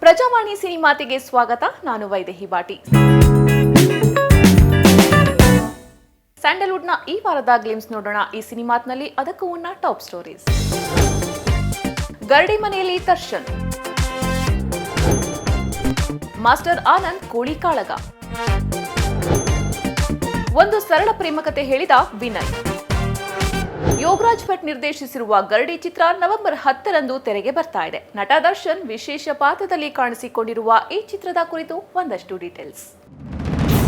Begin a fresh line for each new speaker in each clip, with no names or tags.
ಪ್ರಜಾವಾಣಿ ಸಿನಿಮಾತಿಗೆ ಸ್ವಾಗತ, ನಾನು ವೈದೇಹಿ ಬಾಟಿ. ಸ್ಯಾಂಡಲ್ವುಡ್ನ ಈ ವಾರದ ಗ್ಲಿಮ್ಸ್ ನೋಡೋಣ. ಈ ಸಿನಿಮಾತ್ನಲ್ಲಿ ಅದಕ್ಕೂ ಮುನ್ನ ಟಾಪ್ ಸ್ಟೋರೀಸ್. ಗರಡಿ ಮನೆಯಲ್ಲಿ ದರ್ಶನ್. ಮಾಸ್ಟರ್ ಆನಂದ್ ಕೋಳಿ ಕಾಳಗ. ಒಂದು ಸರಳ ಪ್ರೇಮಕತೆ ಹೇಳಿದ ವಿನಯ್. ಯೋಗರಾಜ್ ಭಟ್ ನಿರ್ದೇಶಿಸಿರುವ ಗರಡಿ ಚಿತ್ರ ನವೆಂಬರ್ ಹತ್ತರಂದು ತೆರೆಗೆ ಬರ್ತಾ ಇದೆ. ನಟ ದರ್ಶನ್ ವಿಶೇಷ ಪಾತ್ರದಲ್ಲಿ ಕಾಣಿಸಿಕೊಂಡಿರುವ ಈ ಚಿತ್ರದ ಕುರಿತು ಒಂದಷ್ಟು ಡೀಟೇಲ್ಸ್.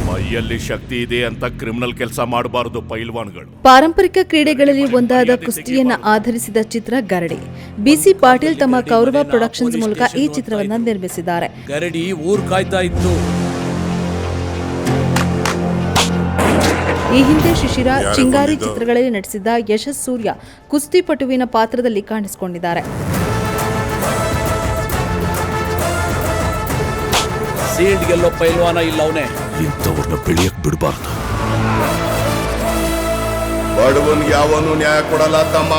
ಮೈಯಲ್ಲಿ ಶಕ್ತಿ ಇದೆ ಅಂತ ಕ್ರಿಮಿನಲ್ ಕೆಲಸ ಮಾಡಬಾರದು ಪೈಲ್ವಾನ್ಗಳು.
ಪಾರಂಪರಿಕ ಕ್ರೀಡೆಗಳಲ್ಲಿ ಒಂದಾದ ಕುಸ್ತಿಯನ್ನ ಆಧರಿಸಿದ ಚಿತ್ರ ಗರಡಿ. ಬಿಸಿ ಪಾಟೀಲ್ ತಮ್ಮ ಕೌರವ ಪ್ರೊಡಕ್ಷನ್ಸ್ ಮೂಲಕ ಈ ಚಿತ್ರವನ್ನ ನಿರ್ಮಿಸಿದ್ದಾರೆ.
ಗರಡಿ ಊರ್ ಕಾಯ್ತಾ ಇತ್ತು.
ಈ ಹಿಂದೆ ಶಿಶಿರ ಚಿಂಗಾರಿ ಚಿತ್ರಗಳಲ್ಲಿ ನಟಿಸಿದ್ದ ಯಶಸ್ ಸೂರ್ಯ ಕುಸ್ತಿಪಟುವಿನ ಪಾತ್ರದಲ್ಲಿ ಕಾಣಿಸಿಕೊಂಡಿದ್ದಾರೆ.
ಸೀಲ್ಡ್ ಗೆಲ್ಲೋ ಪೈಲ್ವಾನ ಇಲ್ಲ ಅವನೇ.
ಇಂಥವ್ರನ್ನ ಬೆಳೆಯಕ್ ಬಿಡಬಾರ್ದು.
ಬಡವನ್ಗೆ ಯಾವನು ನ್ಯಾಯ ಕೊಡಲ್ಲ ತಮ್ಮ.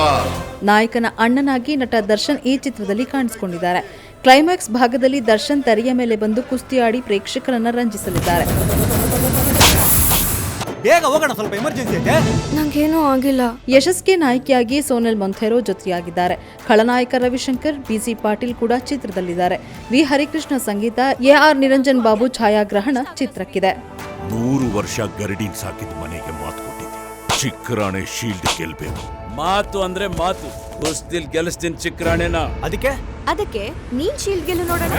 ನಾಯಕನ ಅಣ್ಣನಾಗಿ ನಟ ದರ್ಶನ್ ಈ ಚಿತ್ರದಲ್ಲಿ ಕಾಣಿಸಿಕೊಂಡಿದ್ದಾರೆ. ಕ್ಲೈಮ್ಯಾಕ್ಸ್ ಭಾಗದಲ್ಲಿ ದರ್ಶನ್ ತೆರೆಯ ಮೇಲೆ ಬಂದು ಕುಸ್ತಿಯಾಡಿ ಆಡಿ ಪ್ರೇಕ್ಷಕರನ್ನ ರಂಜಿಸಲಿದ್ದಾರೆ.
ಬೇಗ ಹೋಗೋಣ ಸ್ವಲ್ಪ ಎಮರ್ಜೆನ್ಸಿ ಐತೆ.
ನಂಗೇನೂ ಆಗಿಲ್ಲ.
ಯಶಸ್ಗೆ ನಾಯಕಿಯಾಗಿ ಸೋನಲ್ ಮಂಥೇರೋ ಜೊತೆಯಾಗಿದ್ದಾರೆ. ಖಳನಾಯಕ ರವಿಶಂಕರ್ ಬಿಸಿ ಪಾಟೀಲ್ ಕೂಡ ಚಿತ್ರದಲ್ಲಿದ್ದಾರೆ. ವಿ. ಹರಿಕೃಷ್ಣ ಸಂಗೀತ ಎ. ಆರ್. ನಿರಂಜನ್ ಬಾಬು ಛಾಯಾಗ್ರಹಣ ಚಿತ್ರಕ್ಕಿದೆ.
ನೂರು ವರ್ಷ ಗರಡಿನ್ ಸಾಕಿದ ಮನೆಗೆ ಮಾತು ಕೊಟ್ಟಿದ್ದೆ. ಚಿಕ್ಕರಾಣೆ ಶೀಲ್ಡ್ ಗೆಲ್ಬೇಕು.
ಮಾತು ಅಂದ್ರೆ ಮಾತು. ಕುಸ್ತಿಲ್ ಗೆಲ್ಲಿಸ್ತೀನಿ ಚಿಕ್ಕರಾಣೆನ.
ಅದಕ್ಕೆ?
ಅದಕ್ಕೆ ನೀನ್ ಶೀಲ್ಡ್ ಗೆಲ್ಲು ನೋಡೋಣ.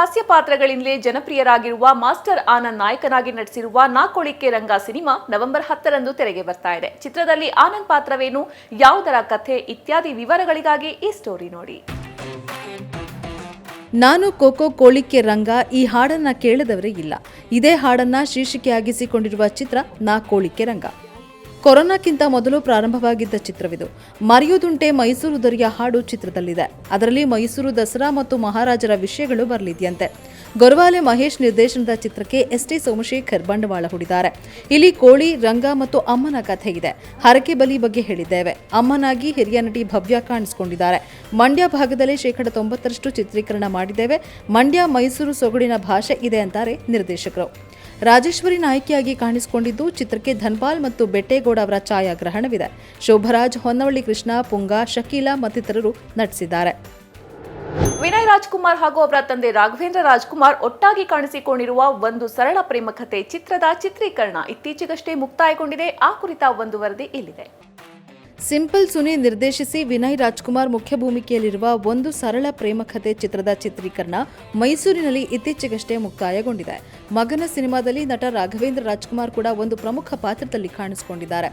ಹಾಸ್ಯ ಪಾತ್ರಗಳಿಂದಲೇ ಜನಪ್ರಿಯರಾಗಿರುವ ಮಾಸ್ಟರ್ ಆನಂದ್ ನಾಯಕನಾಗಿ ನಟಿಸಿರುವ ನಾಕೊಳಿಕೆ ರಂಗ ಸಿನಿಮಾ ನವೆಂಬರ್ ಹತ್ತರಂದು ತೆರೆಗೆ ಬರ್ತಾ ಇದೆ. ಚಿತ್ರದಲ್ಲಿ ಆನಂದ್ ಪಾತ್ರವೇನು, ಯಾವುದರ ಕಥೆ, ಇತ್ಯಾದಿ ವಿವರಗಳಿಗಾಗಿ ಈ ಸ್ಟೋರಿ ನೋಡಿ.
ನಾನು ಕೋಕೋ ಕೋಳಿಕೆ ರಂಗ ಈ ಹಾಡನ್ನ ಕೇಳದವರೇ ಇಲ್ಲ. ಇದೇ ಹಾಡನ್ನ ಶೀರ್ಷಿಕೆಯಾಗಿಸಿಕೊಂಡಿರುವ ಚಿತ್ರ ನಾ ಕೋಳಿಕೆ ರಂಗ ಕೊರೋನಾಕ್ಕಿಂತ ಮೊದಲು ಪ್ರಾರಂಭವಾಗಿದ್ದ ಚಿತ್ರವಿದು. ಮರೆಯುದುಂಟೆ ಮೈಸೂರು ದೊರೆಯ ಹಾಡು ಚಿತ್ರದಲ್ಲಿದೆ. ಅದರಲ್ಲಿ ಮೈಸೂರು ದಸರಾ ಮತ್ತು ಮಹಾರಾಜರ ವಿಷಯಗಳು ಬರಲಿದೆಯಂತೆ. ಗೊರವಾಲೆ ಮಹೇಶ್ ನಿರ್ದೇಶನದ ಚಿತ್ರಕ್ಕೆ ಎಸ್ ಟಿ ಸೋಮಶೇಖರ್ ಬಂಡವಾಳ ಹೂಡಿದ್ದಾರೆ. ಇಲ್ಲಿ ಕೋಳಿ, ರಂಗ ಮತ್ತು ಅಮ್ಮನ ಕಥೆ ಇದೆ. ಹರಕೆ ಬಲಿ ಬಗ್ಗೆ ಹೇಳಿದ್ದೇವೆ. ಅಮ್ಮನಾಗಿ ಹಿರಿಯ ನಟಿ ಭವ್ಯ ಕಾಣಿಸಿಕೊಂಡಿದ್ದಾರೆ. ಮಂಡ್ಯ ಭಾಗದಲ್ಲಿ ಶೇಕಡ ತೊಂಬತ್ತರಷ್ಟು ಚಿತ್ರೀಕರಣ ಮಾಡಿದ್ದೇವೆ. ಮಂಡ್ಯ ಮೈಸೂರು ಸೊಗಡಿನ ಭಾಷೆ ಇದೆ ಅಂತಾರೆ ನಿರ್ದೇಶಕರು. ರಾಜೇಶ್ವರಿ ನಾಯಕಿಯಾಗಿ ಕಾಣಿಸಿಕೊಂಡಿದ್ದು ಚಿತ್ರಕ್ಕೆ ಧನ್ಪಾಲ್ ಮತ್ತು ಬೆಟ್ಟೇಗೌಡ ಅವರ ಛಾಯಾಗ್ರಹಣವಿದೆ. ಶೋಭರಾಜ್, ಹೊನ್ನವಳ್ಳಿ ಕೃಷ್ಣ, ಪುಂಗ, ಶಕೀಲಾ ಮತ್ತಿತರರು ನಟಿಸಿದ್ದಾರೆ.
ವಿನಯ್ ರಾಜ್ಕುಮಾರ್ ಹಾಗೂ ಅವರ ತಂದೆ ರಾಘವೇಂದ್ರ ರಾಜ್ಕುಮಾರ್ ಒಟ್ಟಾಗಿ ಕಾಣಿಸಿಕೊಂಡಿರುವ ಒಂದು ಸರಳ ಪ್ರೇಮ ಕಥೆ ಚಿತ್ರದ ಚಿತ್ರೀಕರಣ ಇತ್ತೀಚೆಗಷ್ಟೇ ಮುಕ್ತಾಯಗೊಂಡಿದೆ. ಆ ಕುರಿತ ಒಂದು ವರದಿ ಇಲ್ಲಿದೆ.
ಸಿಂಪಲ್ ಸುನಿ ನಿರ್ದೇಶಿಸಿ ವಿನಯ್ ರಾಜ್ಕುಮಾರ್ ಮುಖ್ಯ ಭೂಮಿಕೆಯಲ್ಲಿರುವ ಒಂದು ಸರಳ ಪ್ರೇಮ ಕಥೆ ಚಿತ್ರದ ಚಿತ್ರೀಕರಣ ಮೈಸೂರಿನಲ್ಲಿ ಇತ್ತೀಚೆಗಷ್ಟೇ ಮುಕ್ತಾಯಗೊಂಡಿದೆ. ಮಗನ ಸಿನಿಮಾದಲ್ಲಿ ನಟ ರಾಘವೇಂದ್ರ ರಾಜ್ಕುಮಾರ್ ಕೂಡ ಒಂದು ಪ್ರಮುಖ ಪಾತ್ರದಲ್ಲಿ ಕಾಣಿಸಿಕೊಂಡಿದ್ದಾರೆ.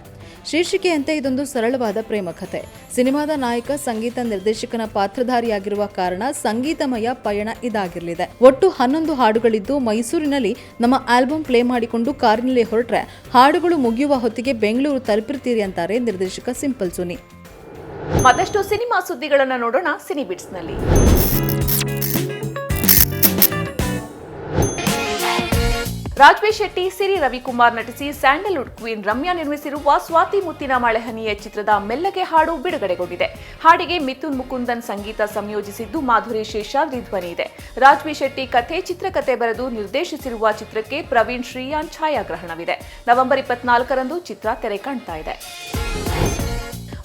ಶೀರ್ಷಿಕೆಯಂತೆ ಇದೊಂದು ಸರಳವಾದ ಪ್ರೇಮ ಕಥೆ ಸಿನಿಮಾದ ನಾಯಕ, ಸಂಗೀತ ನಿರ್ದೇಶಕನ ಪಾತ್ರಧಾರಿಯಾಗಿರುವ ಕಾರಣ ಸಂಗೀತಮಯ ಪಯಣ ಇದಾಗಿರಲಿದೆ. ಒಟ್ಟು ಹನ್ನೊಂದು ಹಾಡುಗಳಿದ್ದು ಮೈಸೂರಿನಲ್ಲಿ ನಮ್ಮ ಆಲ್ಬಮ್ ಪ್ಲೇ ಮಾಡಿಕೊಂಡು ಕಾರಿನಲ್ಲಿ ಹೊರಟ್ರೆ ಹಾಡುಗಳು ಮುಗಿಯುವ ಹೊತ್ತಿಗೆ ಬೆಂಗಳೂರು ತಲುಪಿರ್ತೀರಿ ಅಂತಾರೆ ನಿರ್ದೇಶಕ ಸಿಂಪಲ್. ಸುನಿ
ಮತ್ತಷ್ಟು ಸಿನಿಮಾ ಸುದ್ದಿಗಳನ್ನು ನೋಡೋಣ ಸಿನಿಬಿಟ್ಸ್ನಲ್ಲಿ ರಾಜ್ವಿ ಶೆಟ್ಟಿ, ಸಿರಿ ರವಿಕುಮಾರ್ ನಟಿಸಿ ಸ್ಯಾಂಡಲ್ವುಡ್ ಕ್ವೀನ್ ರಮ್ಯಾ ನಿರ್ಮಿಸಿರುವ ಸ್ವಾತಿ ಮುತ್ತಿನ ಮಳೆಹನಿಯ ಚಿತ್ರದ ಮೆಲ್ಲಗೆ ಹಾಡು ಬಿಡುಗಡೆಗೊಂಡಿದೆ. ಹಾಡಿಗೆ ಮಿಥುನ್ ಮುಕುಂದನ್ ಸಂಗೀತ ಸಂಯೋಜಿಸಿದ್ದು ಮಾಧುರಿ ಶೇಷಾದ್ರಿ ಧ್ವನಿ ಇದೆ. ರಾಜ್ವೀ ಶೆಟ್ಟಿ ಕಥೆ ಚಿತ್ರಕಥೆ ಬರೆದು ನಿರ್ದೇಶಿಸಿರುವ ಚಿತ್ರಕ್ಕೆ ಪ್ರವೀಣ್ ಶ್ರೀಯಾನ್ ಛಾಯಾಗ್ರಹಣವಿದೆ. ನವೆಂಬರ್ ಇಪ್ಪತ್ನಾಲ್ಕರಂದು ಚಿತ್ರ ತೆರೆ ಕಾಣ್ತಾ ಇದೆ.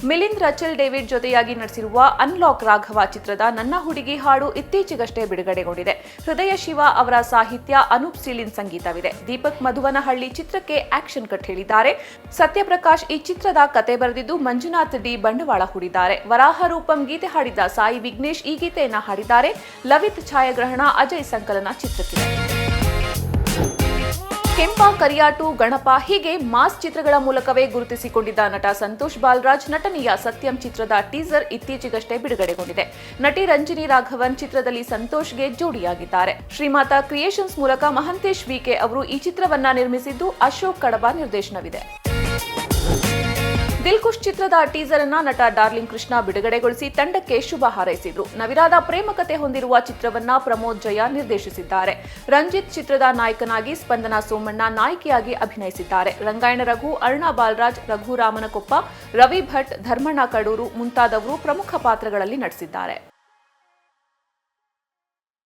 ಮಿಲಿಂದ್ ರಚಲ್ ಡೇವಿಡ್ ಜೊತೆಯಾಗಿ ನಡೆಸಿರುವ ಅನ್ಲಾಕ್ ರಾಘವ ಚಿತ್ರದ ನನ್ನ ಹುಡುಗಿ ಹಾಡು ಇತ್ತೀಚೆಗಷ್ಟೇ ಬಿಡುಗಡೆಗೊಂಡಿದೆ. ಹೃದಯ ಶಿವ ಅವರ ಸಾಹಿತ್ಯ ಅನೂಪ್ ಸೀಲಿನ್ ಸಂಗೀತವಿದೆ. ದೀಪಕ್ ಮಧುವನಹಳ್ಳಿ ಚಿತ್ರಕ್ಕೆ ಆಕ್ಷನ್ ಕಟ್ ಹೇಳಿದ್ದಾರೆ. ಸತ್ಯಪ್ರಕಾಶ್ ಈ ಚಿತ್ರದ ಕತೆ ಬರೆದಿದ್ದು ಮಂಜುನಾಥ್ ಡಿ ಬಂಡವಾಳ ಹೂಡಿದ್ದಾರೆ. ವರಾಹ ರೂಪಂ ಗೀತೆ ಹಾಡಿದ ಸಾಯಿ ವಿಘ್ನೇಶ್ ಈ ಗೀತೆಯನ್ನ ಹಾಡಿದ್ದಾರೆ. ಲವಿತ್ ಛಾಯಾಗ್ರಹಣ ಅಜಯ್ ಸಂಕಲನ ಚಿತ್ರಕ್ಕಿದೆ. ಕೆಂಪ ಕರಿಯಾಟು ಗಣಪ ಹೀಗೆ ಮಾಸ್ ಚಿತ್ರಗಳ ಮೂಲಕವೇ ಗುರುತಿಸಿಕೊಂಡಿದ್ದ ನಟ ಸಂತೋಷ್ ಬಾಲರಾಜ್, ನಟನೆಯ ಸತ್ಯಂ ಚಿತ್ರದ ಟೀಸರ್ ಇತ್ತೀಚೆಗಷ್ಟೇ ಬಿಡುಗಡೆಗೊಂಡಿದೆ. ನಟಿ ರಂಜಿನಿ ರಾಘವನ್ ಚಿತ್ರದಲ್ಲಿ ಸಂತೋಷ್ಗೆ ಜೋಡಿಯಾಗಿದ್ದಾರೆ. ಶ್ರೀಮಾತ ಕ್ರಿಯೇಷನ್ಸ್ ಮೂಲಕ ಮಹಂತೇಶ್ ವಿಕೆ ಅವರು ಈ ಚಿತ್ರವನ್ನ ನಿರ್ಮಿಸಿದ್ದು ಅಶೋಕ್ ಕಡಬ ನಿರ್ದೇಶನವಿದೆ. ದಿಲ್ಕುಶ್ ಚಿತ್ರದ ಟೀಸರ್ ಅನ್ನ ನಟ ಡಾರ್ಲಿಂಗ್ ಕೃಷ್ಣ ಬಿಡುಗಡೆಗೊಳಿಸಿ ತಂಡಕ್ಕೆ ಶುಭ ಹಾರೈಸಿದ್ರು. ನವಿರಾದ ಪ್ರೇಮಕತೆ ಹೊಂದಿರುವ ಚಿತ್ರವನ್ನ ಪ್ರಮೋದ್ ಜಯ ನಿರ್ದೇಶಿಸಿದ್ದಾರೆ. ರಂಜಿತ್ ಚಿತ್ರದ ನಾಯಕನಾಗಿ ಸ್ಪಂದನಾ ಸೋಮಣ್ಣ ನಾಯಕಿಯಾಗಿ ಅಭಿನಯಿಸಿದ್ದಾರೆ. ರಂಗಾಯಣ ರಘು, ಅರುಣಾ ಬಾಲರಾಜ್, ರಘು ರಾಮನಕೊಪ್ಪ, ರವಿ ಭಟ್, ಧರ್ಮಣ್ಣ ಕಡೂರು ಮುಂತಾದವರು ಪ್ರಮುಖ ಪಾತ್ರಗಳಲ್ಲಿ ನಟಿಸಿದ್ದಾರೆ.